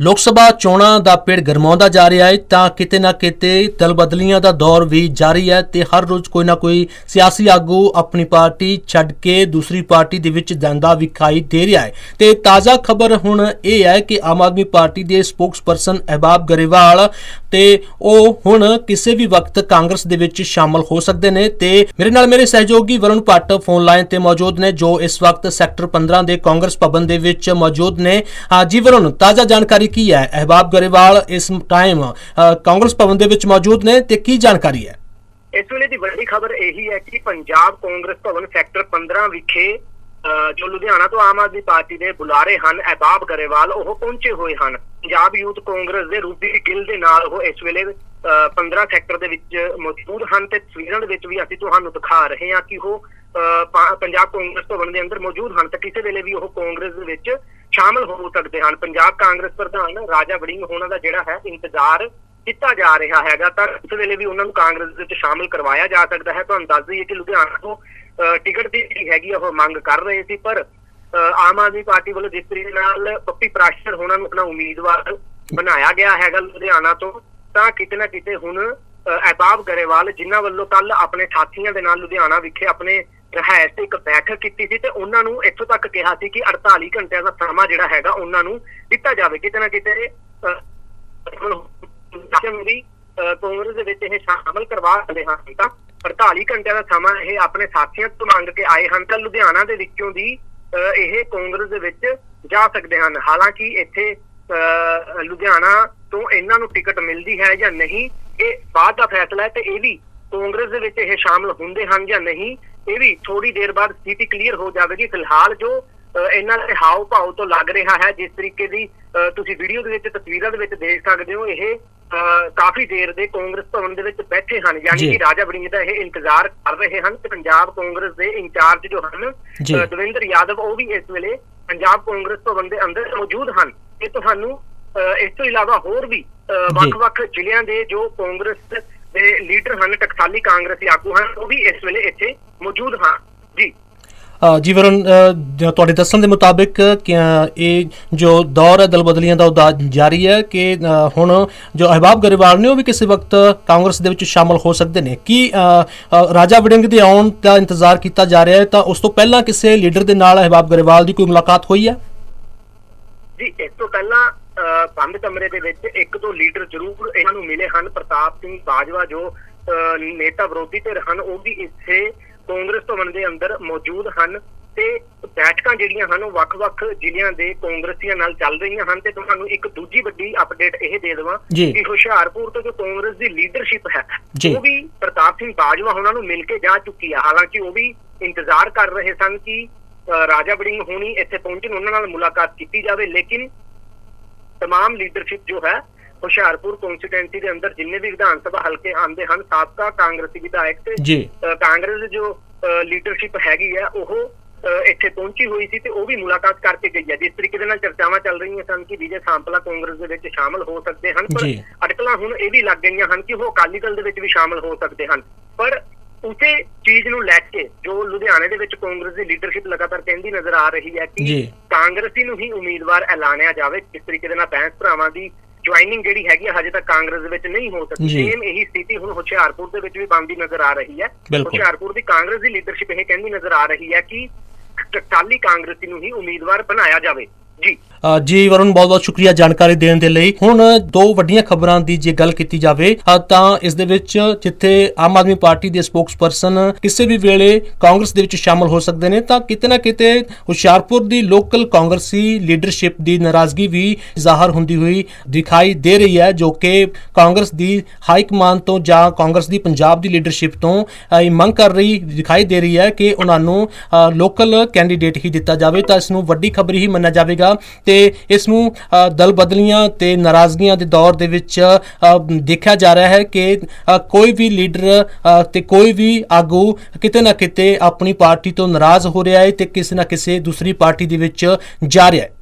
ਲੋਕ ਸਭਾ ਚੋਣਾਂ ਦਾ ਪੇੜ ਗਰਮਾਉਂਦਾ ਜਾ ਰਿਹਾ ਹੈ, ਤਾਂ ਕਿਤੇ ਨਾ ਕਿਤੇ ਦਲ ਬਦਲੀਆਂ ਦਾ ਦੌਰ ਵੀ ਜਾਰੀ ਹੈ ਤੇ ਹਰ ਰੋਜ਼ ਕੋਈ ਨਾ ਕੋਈ ਸਿਆਸੀ ਆਗੂ ਆਪਣੀ ਪਾਰਟੀ ਛੱਡ ਕੇ ਦੂਸਰੀ ਪਾਰਟੀ ਦੇ ਵਿੱਚ ਜਾਂਦਾ ਵਿਖਾਈ ਦੇ ਰਿਹਾ ਹੈ। ਤੇ ਤਾਜ਼ਾ ਖਬਰ ਹੁਣ ਇਹ ਹੈ ਕਿ ਆਮ ਆਦਮੀ ਪਾਰਟੀ ਦੇ ਸਪੋਕਸਪਰਸਨ ਅਹਿਬਾਬ ਗਰੇਵਾਲ ਤੇ ਉਹ ਹੁਣ ਕਿਸੇ ਵੀ ਵਕਤ ਕਾਂਗਰਸ ਦੇ ਵਿੱਚ ਸ਼ਾਮਲ ਹੋ ਸਕਦੇ ਨੇ ਤੇ ਮੇਰੇ ਨਾਲ ਮੇਰੇ ਸਹਿਯੋਗੀ ਵਰੁਣ ਭੱਟ ਫੋਨ ਲਾਈਨ ਤੇ ਮੌਜੂਦ ਨੇ, ਜੋ ਇਸ ਵਕਤ ਸੈਕਟਰ 15 ਦੇ ਕਾਂਗਰਸ ਭਵਨ ਦੇ ਵਿੱਚ ਮੌਜੂਦ ਨੇ। ਹਾਂ ਜੀ ਵਰੁਣ, ਤਾਜ਼ਾ ਜਾਣਕਾਰੀ ਕੀ ਹੈ? ਅਹਿਬਾਬ ਗਰੇਵਾਲ ਇਸ ਟਾਈਮ ਕਾਂਗਰਸ ਭਵਨ ਦੇ ਵਿੱਚ ਮੌਜੂਦ ਨੇ ਤੇ ਕੀ ਜਾਣਕਾਰੀ ਹੈ? ਇਸ ਵੇਲੇ ਦੀ ਵੱਡੀ ਖਬਰ ਇਹੀ ਹੈ ਕਿ ਪੰਜਾਬ ਕਾਂਗਰਸ ਭਵਨ ਸੈਕਟਰ 15 ਵਿਖੇ ਜੋ ਲੁਧਿਆਣਾ ਤੋਂ ਆਮ ਆਦਮੀ ਪਾਰਟੀ ਦੇ ਬੁਲਾਰੇ ਹਨ ਅਹਿਬਾਬ ਗਰੇਵਾਲ ਉਹ ਪਹੁੰਚੇ ਹੋਏ ਹਨ। ਪੰਜਾਬ ਯੂਥ ਕਾਂਗਰਸ ਦੇ ਰੂਬੀ ਗਿੱਲ ਦੇ ਨਾਲ ਉਹ ਇਸ ਵੇਲੇ ਅਹ, 15 ਸੈਕਟਰ ਦੇ ਵਿੱਚ ਮੌਜੂਦ ਹਨ ਤੇ ਤਸਵੀਰਾਂ ਦੇ ਵਿੱਚ ਵੀ ਅਸੀਂ ਤੁਹਾਨੂੰ ਦਿਖਾ ਰਹੇ ਹਾਂ ਕਿ ਉਹ ਪੰਜਾਬ ਕਾਂਗਰਸ ਭਵਨ ਦੇ ਅੰਦਰ ਮੌਜੂਦ ਹਨ ਤੇ ਕਿਸੇ ਵੇਲੇ ਵੀ ਉਹ ਕਾਂਗਰਸ ਦੇ ਵਿੱਚ ਸ਼ਾਮਲ ਹੋ ਸਕਦੇ ਹਨ। ਪੰਜਾਬ ਕਾਂਗਰਸ ਪ੍ਰਧਾਨ ਰਾਜਾ ਵੜਿੰਗ ਹੋਣਾ ਦਾ ਜਿਹੜਾ ਹੈ ਇੰਤਜ਼ਾਰ ਕੀਤਾ ਜਾ ਰਿਹਾ ਹੈਗਾ। ਤਾਂ ਇਸ ਵੇਲੇ ਵੀ ਉਹਨਾਂ ਨੂੰ ਕਾਂਗਰਸ ਦੇ ਵਿੱਚ ਸ਼ਾਮਲ ਕਰਵਾਇਆ ਜਾ ਸਕਦਾ ਹੈ। ਤੁਹਾਨੂੰ ਦੱਸ ਦਈਏ ਕਿ ਲੁਧਿਆਣਾ ਤੋਂ ਅਹ, ਟਿਕਟ ਦੀ ਜਿਹੜੀ ਹੈਗੀ ਆ ਉਹ ਮੰਗ ਕਰ ਰਹੇ ਸੀ। ਪਰ ਅਹ, ਆਮ ਆਦਮੀ ਪਾਰਟੀ ਵੱਲੋਂ ਜਿਸ ਤਰੀਕੇ ਨਾਲ ਪੱਪੀ ਪ੍ਰਾਸ਼ਰ ਹੋਣਾ ਨੂੰ ਆਪਣਾ ਉਮੀਦਵਾਰ ਬਣਾਇਆ ਗਿਆ ਹੈਗਾ ਲੁਧਿਆਣਾ ਤੋਂ ਤਾਂ ਕਿਤੇ ਨਾ ਕਿਤੇ ਹੁਣ ਅਹ, ਅਹਿਬਾਬ ਗਰੇਵਾਲ ਜਿਨ੍ਹਾਂ ਵੱਲੋਂ ਕੱਲ ਆਪਣੇ ਸਾਥੀਆਂ ਦੇ ਨਾਲ ਲੁਧਿਆਣਾ ਵਿਖੇ ਆਪਣੇ ਹੈ ਤੇ ਇੱਕ ਬੈਠਕ ਕੀਤੀ ਸੀ ਤੇ ਉਹਨਾਂ ਨੂੰ ਇੱਥੋਂ ਤੱਕ ਕਿਹਾ ਸੀ ਕਿ 48 ਘੰਟਿਆਂ ਦਾ ਸਮਾਂ ਜਿਹੜਾ ਹੈਗਾ ਉਹਨਾਂ ਨੂੰ ਦਿੱਤਾ ਜਾਵੇ। ਕਿਤੇ ਨਾ ਕਿਤੇ ਮੇਰੀ ਕਾਂਗਰਸ ਦੇ ਵਿੱਚ ਇਹ ਸ਼ਾਮਲ ਕਰਵਾ ਰਹੇ ਹਾਂ ਤਾਂ। 48 ਘੰਟਿਆਂ ਦਾ ਸਮਾਂ ਇਹ ਆਪਣੇ ਸਾਥੀਆਂ ਤੋਂ ਮੰਗ ਕੇ ਆਏ ਹਨ। ਤਾਂ ਲੁਧਿਆਣਾ ਦੇ ਵਿੱਚੋਂ ਦੀ ਇਹ ਕਾਂਗਰਸ ਦੇ ਵਿੱਚ ਜਾ ਸਕਦੇ ਹਨ। ਹਾਲਾਂਕਿ ਇੱਥੇ ਲੁਧਿਆਣਾ ਤੋਂ ਇਹਨਾਂ ਨੂੰ ਟਿਕਟ ਮਿਲਦੀ ਹੈ ਜਾਂ ਨਹੀਂ, ਇਹ ਬਾਅਦ ਦਾ ਫੈਸਲਾ ਹੈ ਤੇ ਇਹ ਵੀ ਕਾਂਗਰਸ ਦੇ ਵਿੱਚ ਇਹ ਸ਼ਾਮਲ ਹੁੰਦੇ ਹਨ ਜਾਂ ਨਹੀਂ। ਇਹ ਵੀ ਥੋੜੀ ਦੇਰ ਬਾਅਦ ਸਥਿਤੀ ਕਲੀਅਰ ਹੋ ਜਾਵੇਗੀ ਫਿਲਹਾਲ ਜੋ ਇਹਨਾਂ ਦੇ ਹਾਵ ਭਾਵ ਤੋਂ ਲੱਗ ਰਿਹਾ ਹੈ ਜਿਸ ਤਰੀਕੇ ਦੀ ਤੁਸੀਂ ਵੀਡੀਓ ਦੇ ਵਿੱਚ ਤਸਵੀਰਾਂ ਦੇ ਵਿੱਚ ਦੇਖ ਸਕਦੇ ਹੋ ਇਹ ਕਾਫੀ ਦੇਰ ਦੇ ਕਾਂਗਰਸ ਭਵਨ ਦੇ ਵਿੱਚ ਬੈਠੇ ਹਨ ਯਾਨੀ। ਕਿ ਰਾਜਾ ਵੜਿੰਗ ਦਾ ਇਹ ਇੰਤਜ਼ਾਰ ਕਰ ਰਹੇ ਹਨ ਤੇ ਪੰਜਾਬ ਕਾਂਗਰਸ ਦੇ ਇੰਚਾਰਜ ਜੋ ਹਨ ਦਵਿੰਦਰ ਯਾਦਵ ਉਹ ਵੀ ਇਸ ਵੇਲੇ ਪੰਜਾਬ ਕਾਂਗਰਸ ਭਵਨ ਦੇ ਅੰਦਰ ਮੌਜੂਦ ਹਨ ਇਹ ਤੁਹਾਨੂੰ ਇਸ ਤੋਂ ਇਲਾਵਾ ਹੋਰ ਵੀ। ਵੱਖ-ਵੱਖ ਜ਼ਿਲ੍ਹਿਆਂ ਦੇ ਜੋ ਕਾਂਗਰਸ ਦੇ ਲੀਡਰ ਹਨ, ਟਕਸਾਲੀ ਕਾਂਗਰਸੀ ਆਗੂ ਹਨ, ਉਹ ਵੀ ਇਸ ਵੇਲੇ ਇੱਥੇ ਮੌਜੂਦ ਹਨ ਜੀ। ਜੀ ਵਰੁਣ ਤੁਹਾਡੇ ਦੱਸਣ ਦੇ ਮੁਤਾਬਿਕ ਇਹ ਜੋ ਦੌਰ ਹੈ ਦਲ ਬਦਲੀਆਂ ਦਾ ਉਹ ਜਾਰੀ ਹੈ ਕਿ ਹੁਣ ਜੋ ਅਹਿਬਾਬ ਗਰੇਵਾਲ ਨੇ ਉਹ ਵੀ ਕਿਸੇ ਵਕਤ ਕਾਂਗਰਸ ਦੇ ਵਿੱਚ ਸ਼ਾਮਲ ਹੋ ਸਕਦੇ ਨੇ। ਕੀ ਰਾਜਾ ਵੜਿੰਗ ਦੇ ਆਉਣ ਦਾ ਇੰਤਜ਼ਾਰ ਕੀਤਾ ਜਾ ਰਿਹਾ ਹੈ? ਤਾਂ ਉਸ ਤੋਂ ਪਹਿਲਾਂ ਕਿਸੇ ਲੀਡਰ ਦੇ ਨਾਲ ਅਹਿਬਾਬ ਗਰੇਵਾਲ ਦੀ ਕੋਈ ਮੁਲਾਕਾਤ ਹੋਈ ਹੈ? ਜੀ ਇਸ ਤੋਂ ਪਹਿਲਾਂ ਬੰਦ ਕਮਰੇ ਦੇ ਵਿੱਚ ਇੱਕ ਦੋ ਲੀਡਰ ਜ਼ਰੂਰ ਇਹਨਾਂ ਨੂੰ ਮਿਲੇ ਹਨ ਪ੍ਰਤਾਪ ਸਿੰਘ ਬਾਜਵਾ ਜੋ ਨੇਤਾ ਵਿਰੋਧੀ ਧਿਰ ਹਨ ਉਹ ਵੀ ਇੱਥੇ ਕਾਂਗਰਸ ਭਵਨ ਦੇ ਅੰਦਰ ਮੌਜੂਦ ਹਨ ਤੇ ਬੈਠਕਾਂ ਜਿਹੜੀਆਂ ਹਨ ਉਹ ਵੱਖ-ਵੱਖ ਜ਼ਿਲ੍ਹਿਆਂ ਦੇ ਕਾਂਗਰਸੀਆਂ ਨਾਲ ਚੱਲ ਰਹੀਆਂ ਹਨ ਤੇ ਤੁਹਾਨੂੰ ਇੱਕ ਦੂਜੀ ਵੱਡੀ ਅਪਡੇਟ ਇਹ ਦੇ ਦੇਵਾਂ। ਕਿ ਹੁਸ਼ਿਆਰਪੁਰ ਤੋਂ ਜੋ ਕਾਂਗਰਸ ਦੀ ਲੀਡਰਸ਼ਿਪ ਹੈ। ਉਹ ਵੀ ਪ੍ਰਤਾਪ ਸਿੰਘ ਬਾਜਵਾ ਉਹਨਾਂ ਨੂੰ ਮਿਲ ਕੇ ਜਾ ਚੁੱਕੀ ਹੈ ਹਾਲਾਂਕਿ ਉਹ ਵੀ ਇੰਤਜ਼ਾਰ ਕਰ ਰਹੇ ਸਨ ਕਿ ਰਾਜਾ ਵੜਿੰਗ ਹੋਣੀ ਇੱਥੇ ਪਹੁੰਚਣ ਉਹਨਾਂ ਨਾਲ ਮੁਲਾਕਾਤ ਕੀਤੀ ਜਾਵੇ ਲੇਕਿਨ ਤਮਾਮ ਲੀਡਰਸ਼ਿਪ ਜੋ ਹੈ ਹੁਸ਼ਿਆਰਪੁਰ ਕਨਸਟੀਟੈਂਸੀ ਦੇ ਅੰਦਰ ਜਿੰਨੇ ਵੀ ਵਿਧਾਨ ਸਭਾ ਹਲਕੇ ਆਉਂਦੇ ਹਨ ਸਾਬਕਾ ਕਾਂਗਰਸੀ ਵਿਧਾਇਕ ਤੇ ਕਾਂਗਰਸ ਜੋ ਲੀਡਰਸ਼ਿਪ ਹੈਗੀ ਹੈ ਉਹ ਇੱਥੇ ਪਹੁੰਚੀ ਹੋਈ ਸੀ ਤੇ ਉਹ ਵੀ ਮੁਲਾਕਾਤ ਕਰਕੇ ਗਈ ਹੈ। ਜਿਸ ਤਰੀਕੇ ਦੇ ਨਾਲ ਚਰਚਾਵਾਂ ਚੱਲ ਰਹੀਆਂ ਸਨ ਕਿ ਵਿਜੇ ਸਾਂਪਲਾ ਕਾਂਗਰਸ ਦੇ ਵਿੱਚ ਸ਼ਾਮਲ ਹੋ ਸਕਦੇ ਹਨ ਪਰ। ਅਟਕਲਾਂ ਹੁਣ ਇਹ ਵੀ ਲੱਗ ਗਈਆਂ ਹਨ ਕਿ ਉਹ ਅਕਾਲੀ ਦਲ ਦੇ ਵਿੱਚ ਵੀ ਸ਼ਾਮਲ ਹੋ ਸਕਦੇ ਹਨ। ਪਰ ਉਸੇ ਚੀਜ਼ ਨੂੰ ਲੈ ਕੇ ਜੋ ਲੁਧਿਆਣੇ ਦੇ ਵਿੱਚ ਕਾਂਗਰਸ ਦੀ ਲੀਡਰਸ਼ਿਪ ਲਗਾਤਾਰ ਕਹਿੰਦੀ ਨਜ਼ਰ ਆ ਰਹੀ ਹੈ ਕਿ। ਕਾਂਗਰਸੀ ਨੂੰ ਹੀ ਉਮੀਦਵਾਰ ਐਲਾਨਿਆ ਜਾਵੇ ਕਿਸ ਤਰੀਕੇ ਦੇ ਨਾਲ ਬੈਂਸ ਭਰਾਵਾਂ ਦੀ ਜੁਆਇਨਿੰਗ ਜਿਹੜੀ ਹੈਗੀ ਹਜੇ ਤੱਕ ਕਾਂਗਰਸ ਦੇ ਵਿੱਚ ਨਹੀਂ ਹੋ ਸਕਦੀ ਜੀ। ਸੇਮ ਇਹੀ ਸਥਿਤੀ ਹੁਣ ਹੁਸ਼ਿਆਰਪੁਰ ਦੇ ਵਿੱਚ ਵੀ ਬਣਦੀ ਨਜ਼ਰ ਆ ਰਹੀ ਹੈ। ਹੁਸ਼ਿਆਰਪੁਰ ਦੀ ਕਾਂਗਰਸ ਦੀ ਲੀਡਰਸ਼ਿਪ ਇਹ ਕਹਿੰਦੀ ਨਜ਼ਰ ਆ ਰਹੀ ਹੈ ਕਿ ਟਕਸਾਲੀ ਕਾਂਗਰਸੀ ਨੂੰ ਹੀ ਉਮੀਦਵਾਰ ਬਣਾਇਆ ਜਾਵੇ ਜੀ। ਜੀ ਵਰੁਣ, ਬਹੁਤ ਬਹੁਤ ਸ਼ੁਕਰੀਆ ਜਾਣਕਾਰੀ ਦੇਣ ਦੇ ਲਈ। ਹੁਣ ਦੋ ਵੱਡੀਆਂ ਖਬਰਾਂ ਦੀ ਜੇ ਗੱਲ ਕੀਤੀ ਜਾਵੇ ਤਾਂ ਇਸ ਦੇ ਵਿੱਚ ਜਿੱਥੇ ਆਮ ਆਦਮੀ ਪਾਰਟੀ ਦੇ ਸਪੋਕਸਪਰਸਨ ਕਿਸੇ ਵੀ ਵੇਲੇ ਕਾਂਗਰਸ ਦੇ ਵਿੱਚ ਸ਼ਾਮਲ ਹੋ ਸਕਦੇ ਨੇ, ਤਾਂ ਕਿਤੇ ਨਾ ਕਿਤੇ ਹੁਸ਼ਿਆਰਪੁਰ ਦੀ ਲੋਕਲ ਕਾਂਗਰਸੀ ਲੀਡਰਸ਼ਿਪ ਦੀ ਨਾਰਾਜ਼ਗੀ ਵੀ ਜ਼ਾਹਰ ਹੁੰਦੀ ਹੋਈ ਦਿਖਾਈ ਦੇ ਰਹੀ ਹੈ, ਜੋ ਕਿ ਕਾਂਗਰਸ ਦੀ ਹਾਈ ਕਮਾਨ ਤੋਂ ਜਾਂ ਕਾਂਗਰਸ ਦੀ ਪੰਜਾਬ ਦੀ ਲੀਡਰਸ਼ਿਪ ਤੋਂ ਇਹ ਮੰਗ ਕਰ ਰਹੀ, ਦਿਖਾਈ ਦੇ ਰਹੀ ਹੈ ਕਿ ਉਹਨਾਂ ਨੂੰ ਲੋਕਲ ਕੈਂਡੀਡੇਟ ਹੀ ਦਿੱਤਾ ਜਾਵੇ, ਤਾਂ ਇਸ ਨੂੰ ਵੱਡੀ ਖਬਰ ਹੀ ਮੰਨਿਆ ਜਾਵੇਗਾ। ਤੇ ਇਸ ਨੂੰ ਦਲ ਬਦਲੀਆਂ ਤੇ ਨਾਰਾਜ਼ਗੀਆਂ ਦੇ ਦੌਰ ਦੇ ਵਿੱਚ ਦੇਖਿਆ ਜਾ ਰਿਹਾ ਹੈ ਕਿ ਕੋਈ ਵੀ ਲੀਡਰ ਅ, ਤੇ ਕੋਈ ਵੀ ਆਗੂ ਕਿਤੇ ਨਾ ਕਿਤੇ ਆਪਣੀ ਪਾਰਟੀ ਤੋਂ ਨਾਰਾਜ਼ ਹੋ ਰਿਹਾ ਹੈ ਤੇ ਕਿਸੇ ਨਾ ਕਿਸੇ ਦੂਸਰੀ ਪਾਰਟੀ ਦੇ ਵਿੱਚ ਜਾ ਰਿਹਾ ਹੈ।